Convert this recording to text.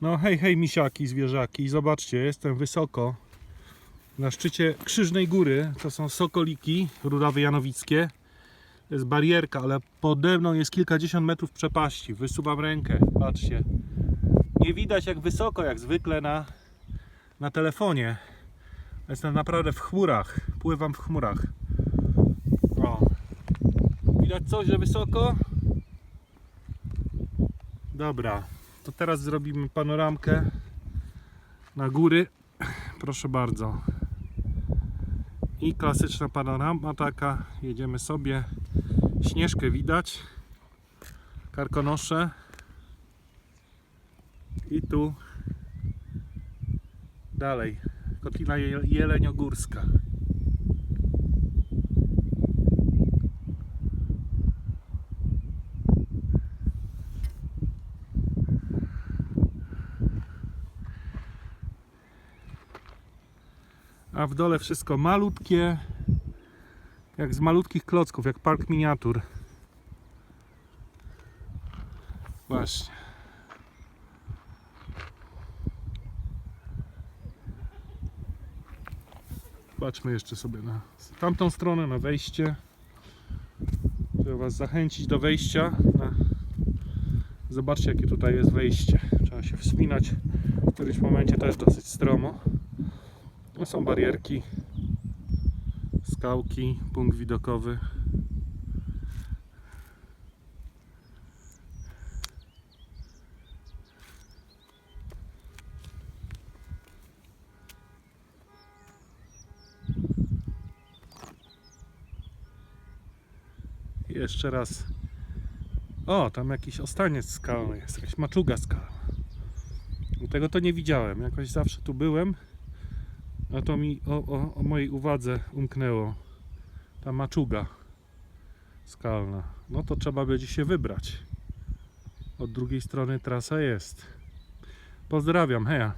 No hej, hej misiaki, zwierzaki, zobaczcie, jestem wysoko na szczycie Krzyżnej Góry, to są Sokoliki, Rudawy Janowickie. To jest barierka, ale pode mną jest kilkadziesiąt metrów przepaści. Wysuwam rękę, patrzcie. Nie widać jak wysoko, jak zwykle na, na telefonie. Jestem naprawdę w chmurach, pływam w chmurach. O. Widać coś, że wysoko? Dobra, to teraz zrobimy panoramkę na góry. Proszę bardzo. I klasyczna panorama taka. Jedziemy sobie. Śnieżkę widać. Karkonosze. I tu dalej. Kotlina Je- Jeleniogórska. A w dole wszystko malutkie, jak z malutkich klocków, jak park miniatur. Właśnie. Patrzmy jeszcze sobie na tamtą stronę, na wejście. Chcę Was zachęcić do wejścia. Zobaczcie, jakie tutaj jest wejście. Trzeba się wspinać. W którymś momencie też dosyć stromo. No są barierki, skałki, punkt widokowy. Jeszcze raz. O, tam jakiś ostaniec skalny jest, jakaś maczuga skalna. Tego to nie widziałem. Jakoś zawsze tu byłem. A to mi o, o, o mojej uwadze umknęło. Ta maczuga skalna. No to trzeba będzie się wybrać. Od drugiej strony trasa jest. Pozdrawiam, heja.